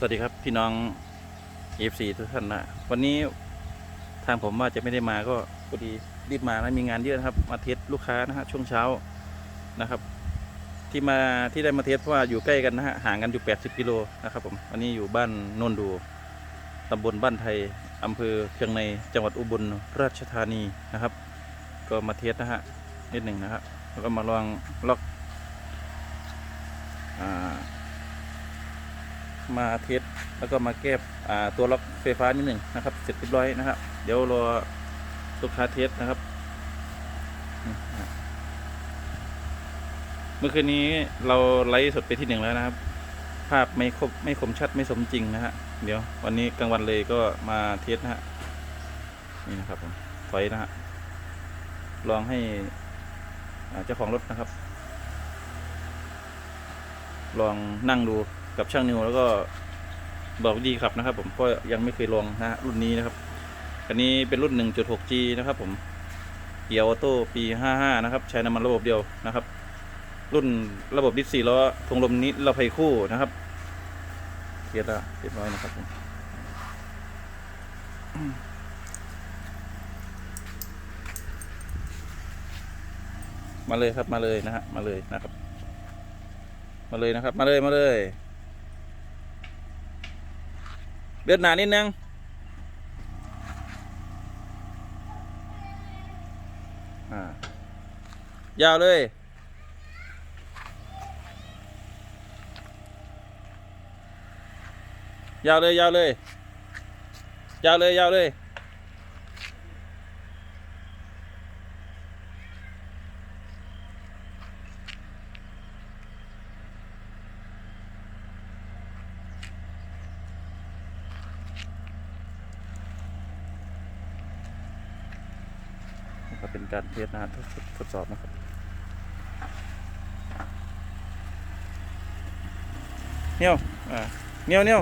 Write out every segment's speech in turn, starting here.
สวัสดีครับพี่น้อง FC ทุกท่านนะวันนี้ทางผมว่าจะไม่ได้มาก็พอดีรีบมานะมีงานเยอะนะครับ มาเทสลูกค้านะฮะช่วงเช้านะครับ ที่มาที่ได้มาเทสเพราะว่าอยู่ใกล้กันนะฮะห่างกันอยู่ 80กิโลนะครับผมวันนี้อยู่บ้านโนนดูตำบลบ้านไทยอำเภอเชียงในจังหวัดอุบลราชธานีนะครับ ก็มาเทสนะฮะนิดหนึ่งนะครับแล้วก็มาลองล็อกอ่า มาเทสแล้วก็มาแก้อ่าตัวล็อกไฟฟ้านิดหนึ่งนะครับ เสร็จเรียบร้อยนะครับ เดี๋ยวรอลูกค้าเทสนะครับ เมื่อคืนนี้เราไลฟ์สดไปที่หนึ่งแล้วนะครับ ภาพไม่ครบไม่คมชัดไม่สมจริงนะฮะเดี๋ยววันนี้กลางวันเลยก็มาเทสนะฮะนี่นะครับผมถอยนะฮะลองให้เจ้าของรถนะครับ ลองนั่งดู กับช่างนิวแล้วก็บอกดีครับนะครับ ผมก็ยังไม่เคยลองนะฮะรุ่นนี้นะครับอันนี้เป็นรุ่น 1.6G นะครับ ผมเกียร์ออโต้ปี 55 นะครับ ใช้น้ำมันระบบเดียวนะครับ รุ่นระบบดิสสี่ล้อทงลมนิรภัยคู่นะครับเกียร์ละเรียบร้อยนะครับผมมาเลยครับมาเลยนะฮะมาเลยนะครับ มาเลยนะครับ มาเลยมาเลย เลือดหนานิดนึงอ่ายาวเลยยาวเลยยาวเลยยาวเลยยาวเลย ก็เป็นการเทสนะทดทดสอบนะครับเนียวอ่าเนียวเนียว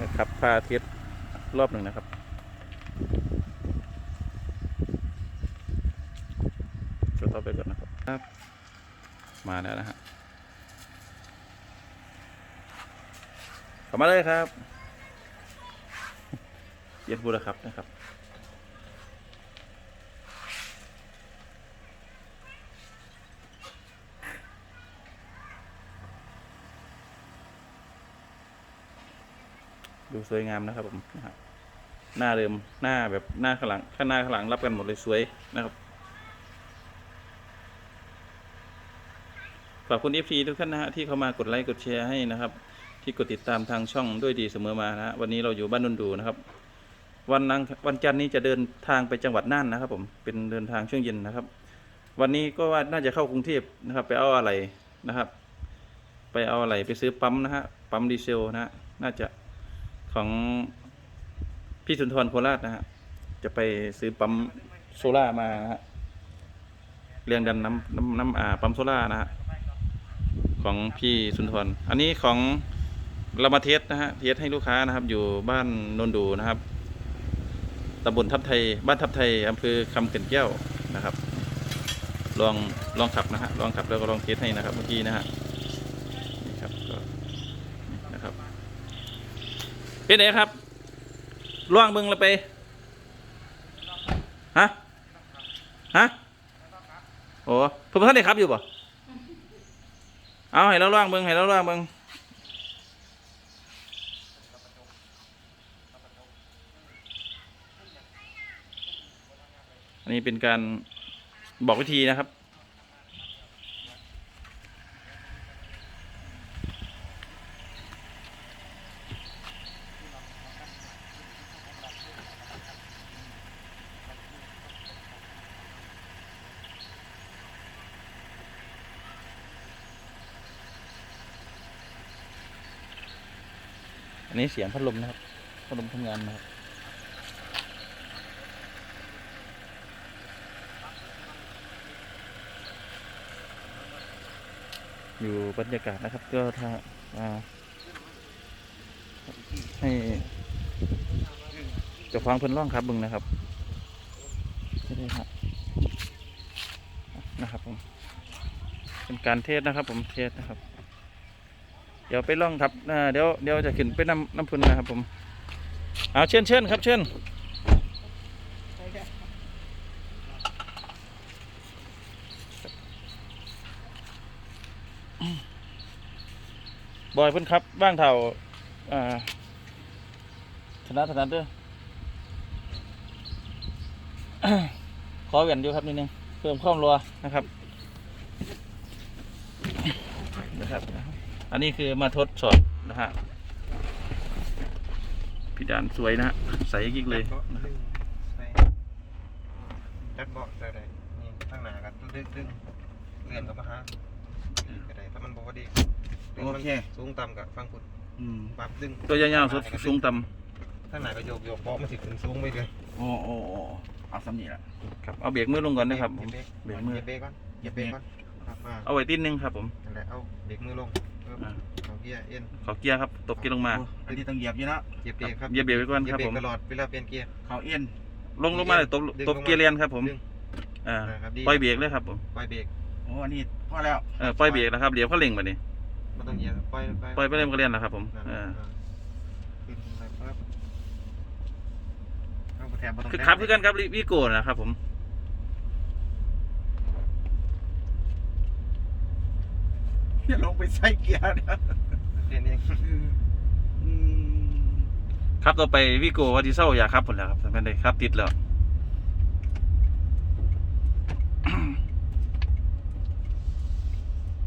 นะครับพาเทสรอบหนึ่งนะครับก็ต่อไปก่อนนะครับครับมาแล้วนะฮะเข้ามาเลยครับ เย็นพูดแล้วครับนะครับ ดูสวยงามนะครับผมนะครับหน้าเดิมหน้าแบบหน้าข้างหลังข้างหน้าข้างหลังรับกันหมดเลยสวยนะครับขอบคุณ f อทุกท่านนะฮะที่เข้ามากดไลค์กดแชร์ให้นะครับ ที่กดติดตามทางช่องด้วยดีเสมอมานะฮะวันนี้เราอยู่บ้านนนดูนะครับ วันนังวันจันทร์นี้จะเดินทางไปจังหวัดน่านนะครับ ผมเป็นเดินทางช่วงเย็นนะครับ วันนี้ก็ว่าน่าจะเข้ากรุงเทพนะครับ ไปเอาอะไรนะครับ ไปเอาอะไรไปซื้อปั๊มนะฮะปั๊มดีเซลนะฮะน่าจะ ของพี่สุนทรโคราชนะฮะจะไปซื้อปั๊มโซล่ามาฮะเรียงดันน้ำน้ำน้ำอ่าปั๊มโซล่านะฮะของพี่สุนทร อันนี้ของเรามาเทสนะฮะเทสให้ลูกค้านะครับ อยู่บ้านนนดูนะครับตำบลทับไทย บ้านทับไทยอำเภอคำเกินแก้วนะครับ ลองลองขับนะฮะลองขับแล้วก็ลองเทสให้นะครับเมื่อกี้นะฮะ นี่ครับก็นี่นะครับ เป็นไงครับล่วงเบึงละไปฮะฮะโอ้เพิ่อนท่านได้ครับอยู่ป่ะเอาให้เราล่วงเบึงให้เราล่วงเบึงอันนี้เป็นการบอกวิธีนะครับ อันนี้เสียงพัดลมนะครับ พัดลมทำงานนะครับ อยู่บรรยากาศนะครับ ก็ถ้าให้จะฟังเพิ่นร้องครับบึงนะครับไม่ได้ครับนะครับผม เป็นการเทศนะครับ ผมเทศนะครับ เดี๋ยวไปล่องครับเดี๋ยวเดี๋ยวจะขึ้นไปน้ำน้ำพุนนะครับผมเอาเชิญเชิญครับเชิญบอยเพิ่อนครับบ้างเท่าอ่าชนะถนัดเด้อขอแหวนอยู่ครับนิดนึงเพิ่มความรัวนนะครับ อันนี้คือมาทดสอบนะฮะพี่ดานสวยนะฮะใสกิ๊กเลยเบาะดึงใส่จัดเบาะใส่ได้นี่ข้างหน้าก็ดึงดึงเลื่อนกับมาหาก็ได้ถ้ามันบ่พอดีดึงมันโอเคสูงต่ำกับฟังกุดอืมปรับดึงตัวยาวๆสุดสูงต่ข้างหน้าก็โยกโยกเบาะมันสิขึ้นสูงไปเลยโอ้โอ้โอ้เอาสำนีละำครับเอาเบรกมือลงก่อนนะครับผมเหยียบเบรกมือเหยียบเบรกก่อนเหยียบเบรกก่อนครับมาเอาไว้ติดนึงครับผมนั่นแหละเอาเบรกมือลง เพิ่มอ่าเอาเกียร์เอ็นขอเกียร์ครับ ตบเกียร์ลงมาโอ้อันนี้ต้องเหยียบอยู่เนาะเหยียบเบรกครับเหยียบเบรกไว้ก่อนเหยียครับเบรผกมตลอดเวลาเปลี่ยนเกียร์ เขาเอ็นลงลงมาเลยตบดึงตบลงมาเกียร์เรียนครับผม ดึงอ่า นะครับดีปล่อยเบรกเลยครับผม ปล่อยเบรกโอ้อันนี้พอแล้วเออ ปล่อยเบรกนะครับเดี๋ยวเขาเล็งมาดิมันต้องเหยียบปล่อยปล่อยไปเล่นก็เรียนนะครับผม นั่นเอแหละออ่า ขึ้นไปปั๊บเอาแถมบ่ต้องคือแถมขับคือกันครับวิโก้นะครับผม อย่าลงไปใส่เกียร์นะเปลี่ยนเองอืมครับต่อไปวิโก้วัติเศร้าอยากครับผลแล้วครับแต่ไม่ได้ครับติดแล้ว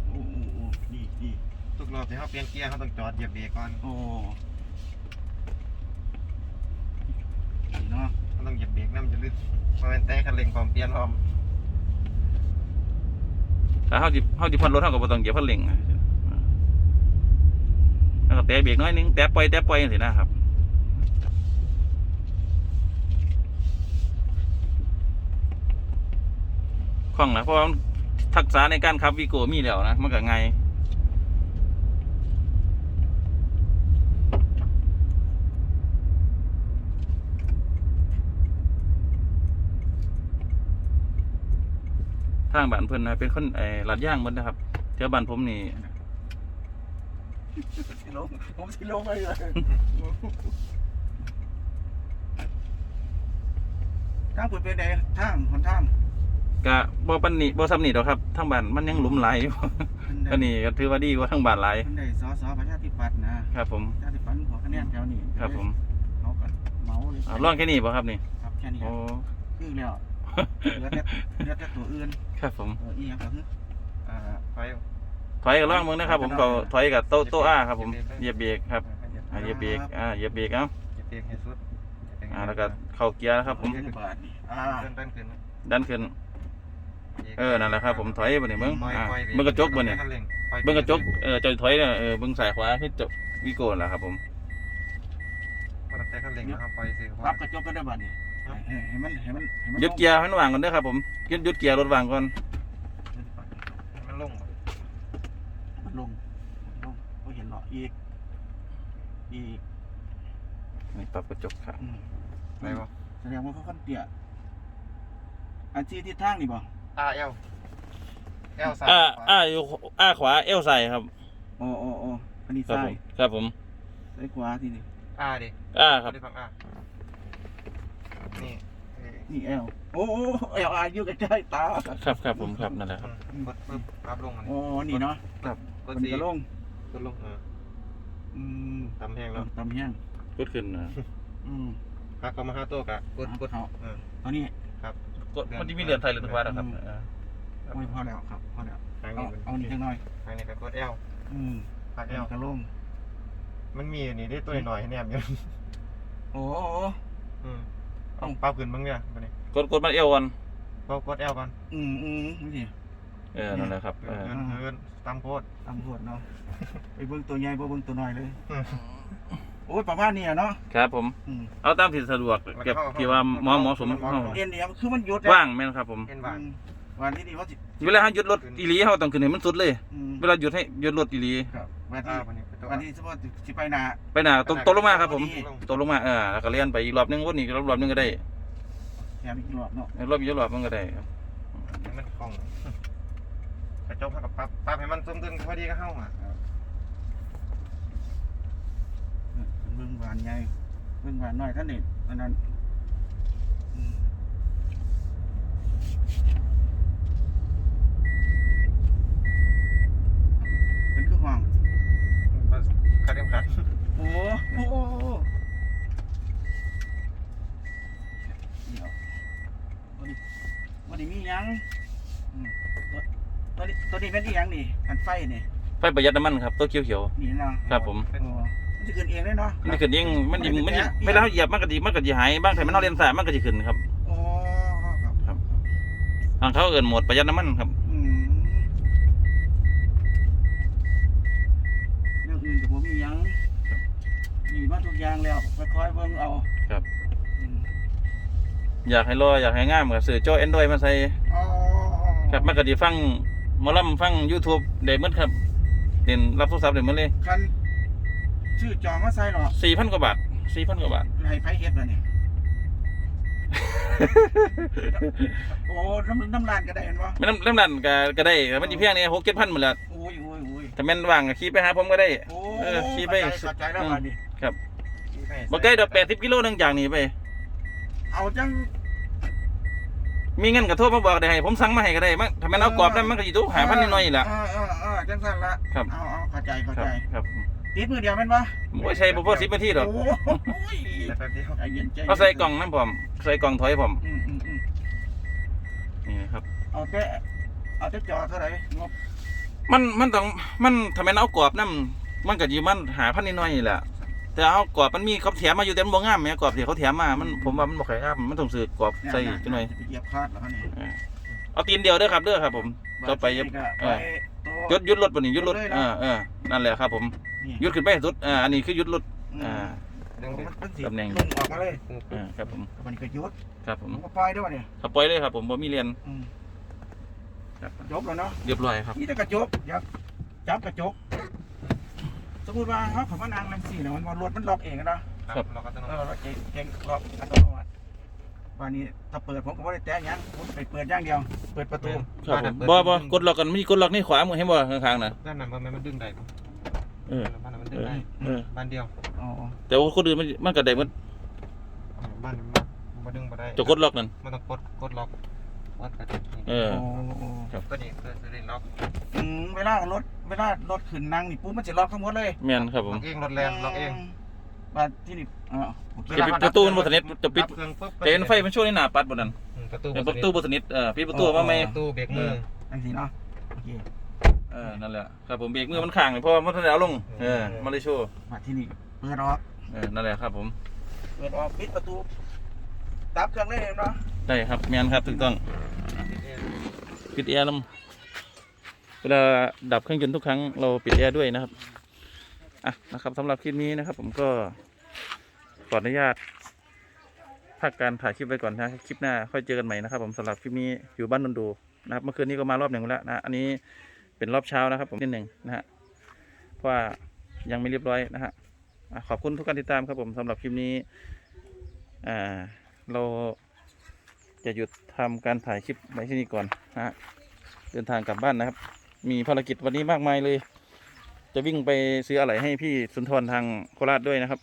โอ้โอ้โอ้ดีดีทุกรอบที่เขาเปลี่ยนเกียร์เขาต้องจอดเหยียบเบรกก่อนโอ้ดีเนาะ เขาต้องเหยียบเบรกน้ำจะลึกเพราะมันแต่คันเร่งพร้อมเปลี่ยนพร้อม ถ้าเขาจิเขาจิพันรถเท่ากับบ่ต้องเหยียบพันเร่งนะแล้วก็แตะเบรกน้อยนึงแตะปล่อยแตะปล่อยสินะครับคล่องนะเพราะทักษะในการขับวีโก้มีแล้วนะมันก็ไงาย ทางบ้านเพิ่นนะเป็นคนไอ้ลัดย่างหมดนะครับแถวบ้านผมนี่สิลงผมสิลงไปเลยทางเปิดเป็นไงทางหนทางก็บ่ปันนี่บ่ซ้ำนี่ดอกครับทางบ้านมันยังหลุมหลายอยู่ก็นี่ก็ถือว่าดีกว่าทางบ้านหลายมันได้สอสอประชาธิปัตย์นะครับผมประชาธิปัตย์หัวคะแนนแถวนี้ครับผมเขาก็เมาเลยอ่าร่องแค่นี้บ่ครับนี่ครับแค่นี้คโอ้รับคือแล้วเหลือแต่เหลือแต่ตัวอื่น ครับผมเอออีหยังก็คืออ่าไปถอยกับร่องมึงนะครับ ผมก็ถอยกับโต๊ะโต๊ะอาครับ ผมเหยียบเบรกครับอ่าเหยียบเบรกอ่าเหยียบเบรกเอ้าเหยียบเบรกให้สุดอ่าแล้วก็เข้าเกียร์นะครับ ผมเงินบาทนี่อ่าเดินเดินขึ้นดันขึ้น เออนั่นแหละครับผมถอยบ่นี่เบิ่งปล่อยอ่าปล่อยเบิ่งกระจกบ่นี่คัเร่งปล่อยเบิ่งกระจกเออจะถอยเนี่ยเออเบิ่งซ้ายขวาคือจบวิโก้นั่นแหละครับผม มันต้องแต่คันเร่งนะครับปล่อยสิครัรับบกระจกก็ได้บาทนี่ ให้ให้มันให้มันให้มันหยุดเกียร์ให้มันวางก่อนเด้อครับผมหยุดหยุดเกียร์รถวางก่อนให้มันลงมันลงลงก็เห็นหรอกอีก อีกนี่ปรับกระจกครับอืมไปบ่แสดงว่าเขาคันเตี้ยอันที่ทิศทางนี่บ่อ่าเอลเอลซ้ายอ่าขวาอ่าอยู่อ่าขวาเอวใส่ครับโอ้โอ้โอ้อันนี้ครับซ้าผยมครับผมซ้ายขวาทีนี่อ่าดิอ่าครับไม่ได้ฟังอ่า นี่เอ้ยนี่แอลโอ้โอ้แอลอายุใกล้ๆตาครับครับผมครับนั่นแหละครับมันกดปึ๊บรับลงอันโอ้นี้นี่เนาะกดมันสีกระลงกดลงเอออืมตำแห้งแล้วตำแห้งกดขึ้นนะอืมพักเข้ามาห้าตัวกะกดกดเอาเออตอนนี้ครับกดมันจะมีเหรียญไทยหรือทุกวันนะครับอืมเออไม่พอแล้วครับพอแล้วทางเอานี้มันเอานี่จังหน่อยทางนี้ก็กดเอลอืมพักเอลกระลงมันมีอันนี้ได้ตัวหน่อยให้แนมอยู่โอ้โอ้อืม เอาปรับขึ้นบ้างเนี่ยมาเนี่ยกดกดมันเอวก่อนพอกดเอลก่อนอืมอืมนี่สิเออนั่นแหละครับเดิเอนอเดินเดินตามโพดตำรวจเนาะ ไปเบิ่งตัวใหญ่บ่เบิ่งตัวน้อยเลยอืมโอ้ยประมาณนี้อะเนาะครับผมอืมเอาตามที่สะดวกเก็บที่ว่าเหมาะเหมาะสมเหมาะสมเอ็นเดียวคือมันหยุดว่างแม่นครับผม เอ็นวางอืมวันที่นี่ว่าสิเวลาเขาหยุดรถอีหลีเขาต้องขึ้นให้มันสุดเลย อืม เวลาหยุดให้หยุดรถอีหลีครับ วัที่วันที่สมมติสิไปนา ไปนาตกตกลงมาครับ ผมตกลงมาเออแล้วก็เลียนไปอีกรอบนึงวนอีกรอบรอบนึงก็ได้แถมีรอบเนาะรอบอีรอบนึงก็ได้มันคล่องกระจกพักกับปั๊บปั๊บให้มันต้มตึ้มพอดีก็เข้ามาะเบื้องบานใหญ่เบื้องบานน้อยท่านเด็อันนั้น คัดเข็มขัดโอ้โอ้โอ้โอ้เดี๋ยววันนี้วันนี้มีหยังอืมตัวตัวนี้ตัวนี้เป็นอีหยังนี่อันไฟนี่ไฟประหยัดน้ำมันครับตัวเขียวนี่เนาะๆครับผมโอ้มันจะขึ้นเองเลยเนาะ มันขึ้นเองมันดิมันดิมันเป็นแลเวเหยียบมันก็ดีมันก็ดีหายบ้างแต่มันเอาเลนสายมันก็จะขึ้นครับอ้ครับครับ ทางเขาเอินโหมดประหยัดน้ำมันครับ อืมเรื่องอื่นกับผมมีหยังมีมาทุกอ ย่างแล้วค่อยๆเบิ่งเอาครับ อืมอยากให้รออยากให้งามก็ซื้อจอ Android มาใส่อ๋อครับมันก็ดีฟังหมอลำฟัง YouTube ได้หมดครับเด่นรับโทรศัพท์ได้หมดเลย คันชื่อจอมาใส่หรอ4,000กว่าบาท4,000กว่าบาท ให้ไผเฮ็ดมาเนี่ยโอ้น้ำน้ำลานก็ได้เห็นปะไม่น้ำน้ำนั่นก็ก็ได้แต่มันสิเพียงนี่6 7,000หมดแล้วโอ้ยโอ้ยโอ้ยถ้าแม่นว่างก็ขี่ไปหาผมก็ได้ โอ้เออขี่ไป เข้าใจเข้าใจแล้วบัดนี้ครับ ที่ให้บ่ไกลดอก80กิโลหนึงจากนี้ไป เอาจัง มีเงินก็โทรมาบอกได้ให้ผมสั่งมาให้ก็ได้มันถ้าแม่นเอากรอบนั้นมันก็สิถูก5,000นิดหน่อยนี่ล่ะ เออเออเออจังสั่นละครับ เอาเอาเข้าใจเข้าครัใจบครับติดมือเดียวแม่นปะบ่ใช่บ่พอ10นาทีหรอก โอ้ยแต่แป๊บเดียวใจเย็นใจย็นเอาใส่กล่องน้ำผมใส่กล่องถอยผมอืมอืมอืมนี่ครับ เอาแต่เอาแต่จอเท่าไหร่งบมันมันต้องมันถ้าแม่นเอากรอบน้ำมันก็สิมันหาพันนิดหน่อยนี่แหละ แต่เอากรอบมันมีเขาแถมมาอยู่แต่มันบ่งามแหม่กรอบที่เขาแถมมา มันผมว่ามันบ่ค่อยงามมันต้องซื้อกรอบใส่จังหน่อยจะไปเหยียบคาดเหรอเนี่ยเออเอาตีนเดียวเด้อครับเด้อครับผมต่อไปอย่าเออหยุดหยุดรถบ่นี่หยุดรถหยุดเลยเอนะอเออนั่นแหละครับ ผมนี่หยุดขึ้นไปให้สุดอ่าอันนี้คือหยุดรถอืมอ่าดึงดิมันสิตำแหน่งลงออกมาเลยอ่าครับผมมันก็หยุดครับผมมันก็ปล่อยด้วยวะเนี่ยขับปล่อยเลยครับ ผมบ่มีเรียนอืมครับจบแล้วเนาะเรียบร้อยครับนี่แต่กระจกอยากจับกระจก สมมติว่าเขาขับมานางนังสี่เนี่ยมันรถมันล็อกเองอะเนาะครับเราก็ต้องเออล็อกเองเองล็อกอัตโนมัติวันนี้ถ้าเปิดผมก็ไม่ได้แตะหยังผมไปเปิดอย่างเดียว เปิดประตูครับผมบ่บ่กดล็อกกันมีกดล็อกนี่ขวามือให้บ่ข้างๆน่ะด้านนั้นมันมันดึงได้ปะเออบ้านนั้นมันดึเองอได้เออบ้านเดียวอ๋อแต่ว่าคนอื่นมันมันก็ได้มันบ้านนี้มันดึงมาได้จะกดล็อกนั่นมันต้องกดกดล็อก วัดกระดิ่งเออ โอ้โอ้ครับก็นี่คือคือล็อกอืมเวลารถเวลารถขึ้นนั่งนี่ปุ๊บมันจะล็อกทั้งหมดเลยแม่นครับผมล็อกเองรถแรงล็อกเองบ้านที่นี่อ๋อโอเคจะปิดประตูมันบ่สนิทจะปิดเครื่องปุ๊บแต่เห็นไฟมันช่วงนี้หน้าปัดบ่นั่นอืมประตูเดี๋ยวประตูบ่สนิทเออปิดประตูมาไหมประตูเบรกมือ อันนี้เนาะโอเคเออนั่นแหละครับผมเบรกมือมันข้างเลยเพราะว่ามันทันได้เอาลงเออมาเลยโชว์มาที่นี่เปิดออกเออนั่นแหละครับผม เปิดออกปิดประตู ดับเครื่องได้เลยเนาะได้ครับแมนครับถูกต้องปิดแอร์ลำเวลาดับเครื่องยนต์ทุกครั้งเราปิดแอร์ด้วยนะครับอะนะครับสำหรับคลิปนี้นะครับ ผมก็ขออนุญาตพักการถ่ายคลิปไว้ก่อนนะคลิปหน้าค่อยเจอกันใหม่นะครับ ผมสำหรับคลิปนี้อยู่บ้านนนดูนะครับเมื่อคืนนี้ก็มารอบหนึ่งแล้วนะอันนี้เป็นรอบเช้านะครับ ผมนิดหนึ่งนะฮะเพราะว่ายังไม่เรียบร้อยนะฮะอะขอบคุณทุกการติดตามครับผมสำหรับคลิปนี้อ่า เราจะหยุดทำการถ่ายคลิปไว้ที่นี่ก่อนนะฮะเดินทางกลับบ้านนะครับ มีภารกิจวันนี้มากมายเลย จะวิ่งไปซื้ออะไรให้พี่สุนทรทางโคราชด้วยนะครับ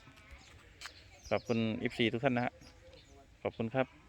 ขอบคุณ FC ทุกท่านนะฮะขอบคุณครับ